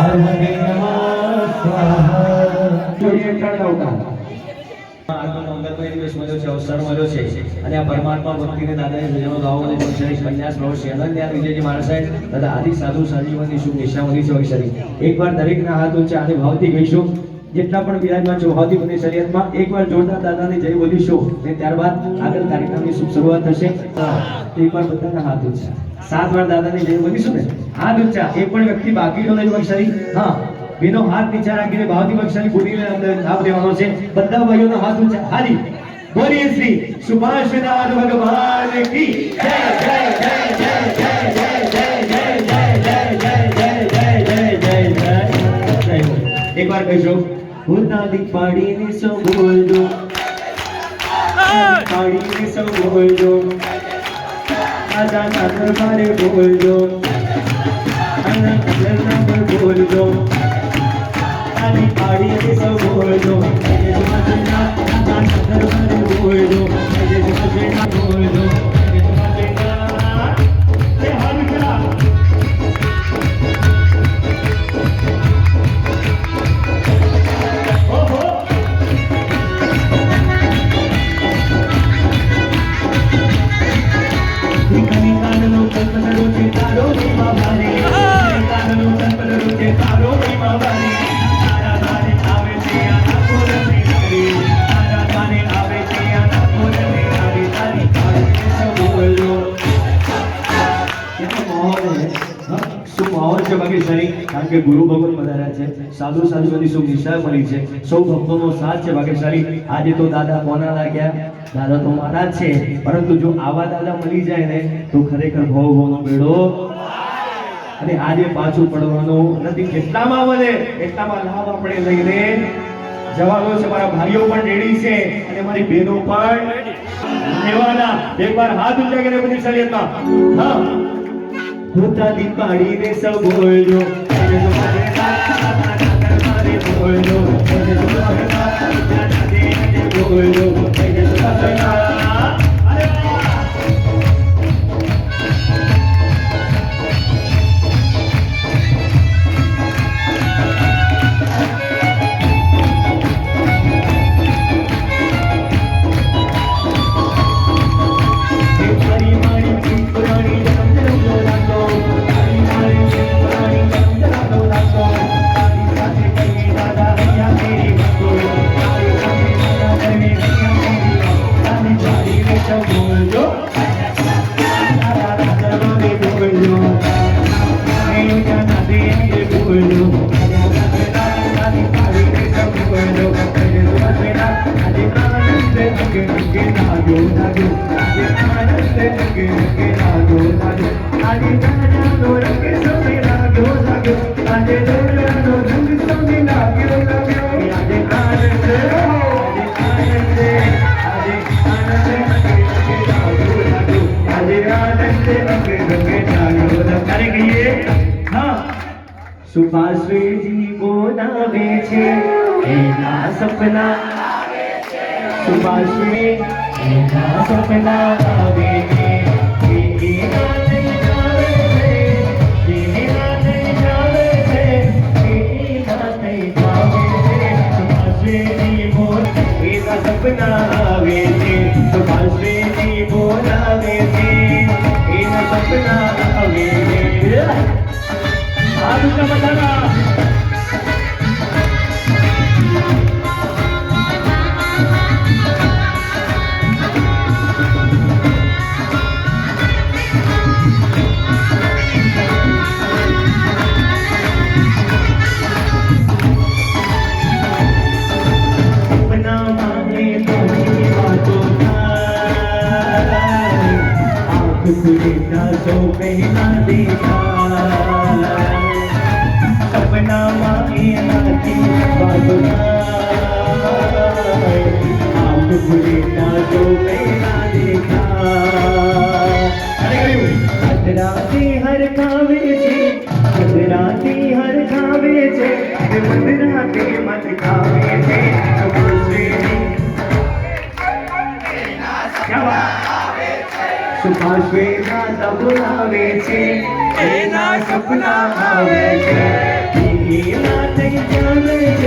હર હરે નમઃ સ્વાહા છે, અવસર મળ્યો છે અને આ પરમાત્મા ભક્તિને દાદાએ ભજનો નિશામણી છે વૈશાલી એકવાર દરેકના હાથ ઊંચા અને ભાવથી ગઈશું જેટલા પણ બિરાજમાન છો ભાવથી બની શરીયતમાં એકવાર જોરદાર દાદાની જય બોલીશું અને ત્યારબાદ આગળ કાર્યક્રમની શુભ શરૂઆત થશે એકવાર બધાના હાથ ઊંચા સાત વાર દાદાની જય બગીશું ને હાથ ઊંચા એક પણ વ્યક્તિ બાકી ન રહે વંશાલી હા બેનો હાથ નીચા રાખીને ભાવથી બક્ષાની બોલીને અંદર લાભ લેવાનો છે બધા ભાઈઓનો હાથ ઊંચા હારી બોલીએ શ્રી સુભાષનાથ ભગવાન કી જય જય જય જય જય જય જય જય જય જય જય જય જય જય જય જય જય એકવાર કહીશો હોતા દીક પાડીને સૌ બોલજો પાડીને સૌ બોલજો 아자 나를 바래 보여줘 કેટલો માહોલ છે બાકી છે, સાધુ સાધુઓની શું નિશા છે, સૌ ભક્તોનો સાથ છે તો દાદા કોના લાગ્યા? દાદા તો મારા છે, પરંતુ જો આવા દાદા મળી જાય ને, તો ખરેખર ભવ ભવનો મેળો અને આજે પાછું પડવાનું નથી. કેટલામાં મળે એટલામાં લાભ આપણે લઈને. જવાનો છે મારા ભાઈઓ પણ રેડી છે અને મારી બહેનો પણ લેવાના એકવાર હાથ ઊંચા કરીને બધી શરીરમાં હા. પોતાની પાડીને સૌ બોલજો. Tchau, tchau. સુભાશ્રીજી બોલાવે છે એના સપના સુભાશ્રી એના સપના આવે છે. રાતી હર ખાવે છે રાતી હર ખાવે છે મધરાતી મત ખાવે છે સુભાષવેના સપના આવે છે એના સપના થઈ જાય